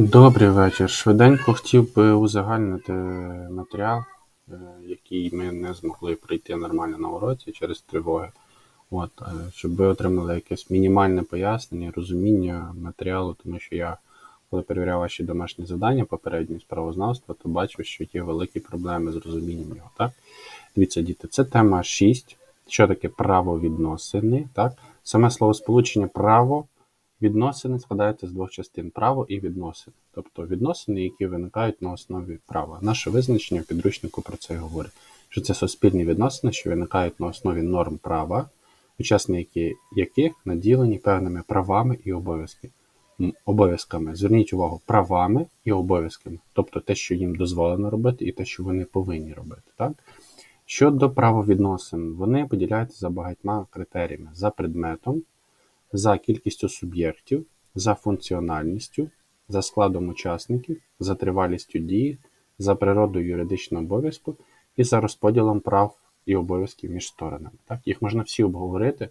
Добрий вечір. Швиденько хотів би узагальнити матеріал, е, який ми не змогли пройти нормально на уроці через тривоги. От, е, щоб ви отримали якесь мінімальне пояснення, розуміння матеріалу, тому що я, коли перевіряв ваші домашні завдання попередні з правознавства, то бачив, що є великі проблеми з розумінням його. Так? Дивіться, діти, це тема 6. Що таке правовідносини? Так? Саме словосполучення право Відносини складаються з двох частин право і відносини. Тобто відносини, які виникають на основі права. Наше визначення в підручнику про це говорить, що це суспільні відносини, що виникають на основі норм права, учасники яких наділені певними правами і обов'язками. Зверніть увагу, правами і обов'язками, тобто те, що їм дозволено робити, і те, що вони повинні робити. Так? Щодо правовідносин, вони поділяються за багатьма критеріями: за предметом за кількістю суб'єктів, за функціональністю, за складом учасників, за тривалістю дії, за природою юридичного обов'язку і за розподілом прав і обов'язків між сторонами. Так? Їх можна всі обговорити.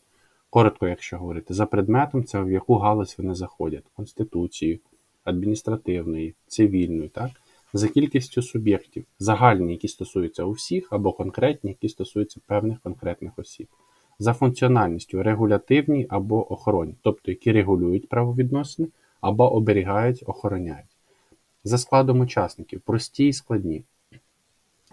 Коротко, якщо говорити, за предметом, це в яку галузь вони заходять: Конституцію, адміністративної, цивільної, так? за кількістю суб'єктів, загальні, які стосуються усіх, або конкретні, які стосуються певних конкретних осіб за функціональністю регулятивні або охоронні, тобто які регулюють правовідносини або оберігають, охороняють. За складом учасників прості і складні,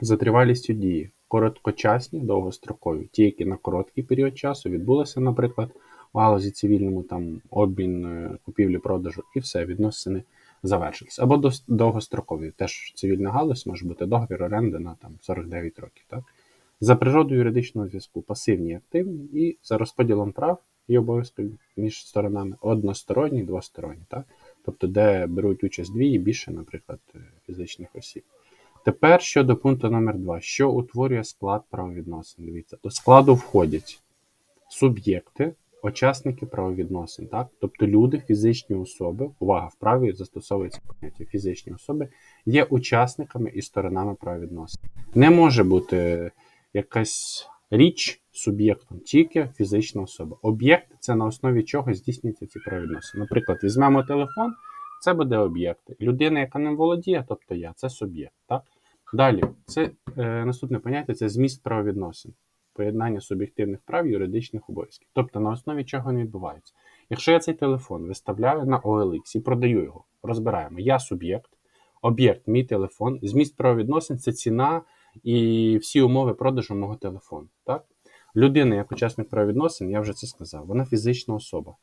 за тривалістю дії, короткочасні, довгострокові, ті, які на короткий період часу відбулися, наприклад, у галузі цивільному там обмін е, купівлі-продажу і все, відносини завершилися. Або довгострокові. Теж цивільна галузь може бути договір оренди на там 49 років. Так? За природою юридичного зв'язку пасивні і активні, і за розподілом прав і обов'язків між сторонами односторонні, двосторонні. Так? Тобто, де беруть участь дві і більше, наприклад, е, фізичних осіб. Тепер щодо пункту номер 2 що утворює склад правовідносин. Дивіться, до складу входять суб'єкти, учасники правовідносин, так? тобто люди, фізичні особи, увага, в праві застосовується поняття фізичні особи, є учасниками і сторонами правовідносин. Не може бути якась річ суб'єктом, тільки фізична особа. Об'єкт це на основі чого здійснюються ці правовідносини. Наприклад, візьмемо телефон, це буде об'єкт. Людина, яка ним володіє, тобто я, це суб'єкт. так? Далі, це е, наступне поняття це зміст правовідносин, поєднання суб'єктивних прав юридичних обов'язків. Тобто на основі чого не відбувається. Якщо я цей телефон виставляю на OLX і продаю його, розбираємо, я суб'єкт, об'єкт, мій телефон, зміст правовідносин це ціна і всі умови продажу мого телефону. Так? Людина, як учасник правовідносин, я вже це сказав, вона фізична особа.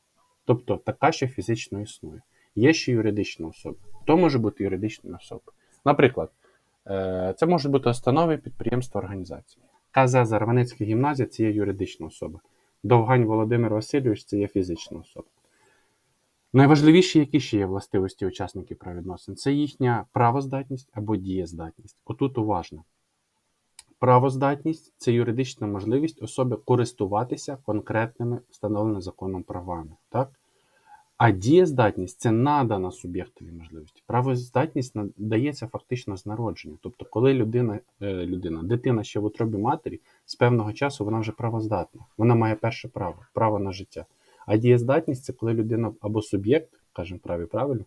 Тобто така, що фізично існує. Є ще юридична особа. Хто може бути юридичною особою? Наприклад, е, це може бути установи, підприємства, організації. КЗ Зарваницька гімназія це є юридична особа. Довгань Володимир Васильович це є фізична особа. Найважливіші, які ще є властивості учасників правовідносин, це їхня правоздатність або дієздатність. Отут уважно. Правоздатність це юридична можливість особи користуватися конкретними встановленими законом правами. Так? А дієздатність це надана суб'єктові можливості. Правоздатність надається фактично з народження. Тобто, коли людина, е, людина, дитина ще в утробі матері, з певного часу вона вже правоздатна, вона має перше право, право на життя. А дієздатність це коли людина або суб'єкт, кажемо праві правильно,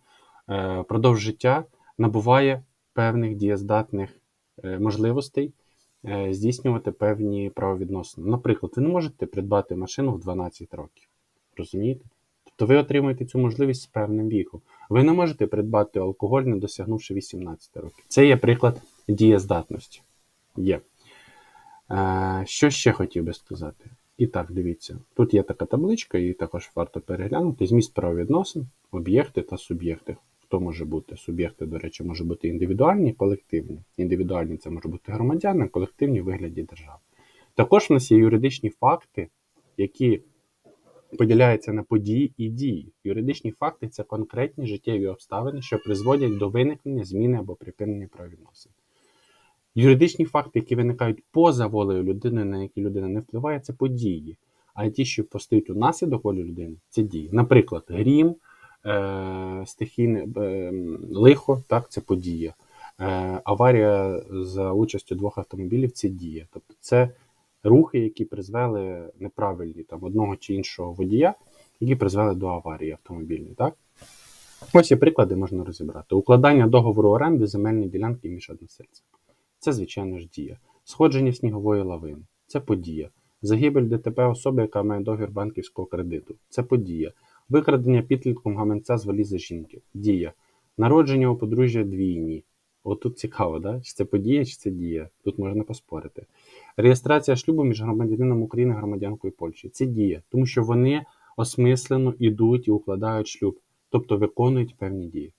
е, продовж життя набуває певних дієздатних е, можливостей. Е, здійснювати певні правовідносини. Наприклад, ви не можете придбати машину в 12 років. Розумієте? Тобто ви отримуєте цю можливість з певним віком. Ви не можете придбати алкоголь, не досягнувши 18 років. Це є приклад дієздатності. Є. Е, Що ще хотів би сказати? І так, дивіться, тут є така табличка, її також варто переглянути. Зміст правовідносин, об'єкти та суб'єкти. Хто може бути? Суб'єкти, до речі, може бути індивідуальні, колективні. Індивідуальні це може бути громадяни, колективні в вигляді держави. Також в нас є юридичні факти, які поділяються на події і дії. Юридичні факти це конкретні життєві обставини, що призводять до виникнення, зміни або припинення правовідносин. Юридичні факти, які виникають поза волею людини, на які людина не впливає, це події. А ті, що постають у наслідок волі людини, це дії. Наприклад, грім. Е, стихійне лихо, так, це подія. Е, аварія за участю двох автомобілів це дія. Тобто це рухи, які призвели неправильні там одного чи іншого водія, які призвели до аварії автомобільної. Так? Ось і приклади можна розібрати. Укладання договору оренди земельної ділянки між односельцями. Це, звичайно ж, дія. Сходження снігової лавини. Це подія. Загибель ДТП особи, яка має договір банківського кредиту. Це подія. Викрадення підлітком гаманця з валізи жінки. Дія. Народження у подружжя двійні. Отут цікаво, да? чи це подія, чи це дія. Тут можна поспорити. Реєстрація шлюбу між громадянином України і громадянкою Польщі. Це дія, тому що вони осмислено йдуть і укладають шлюб, тобто виконують певні дії.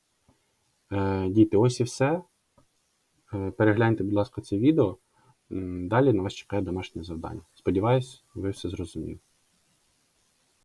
Е, діти, ось і все. Е, перегляньте, будь ласка, це відео. Далі на вас чекає домашнє завдання. Сподіваюсь, ви все зрозуміли.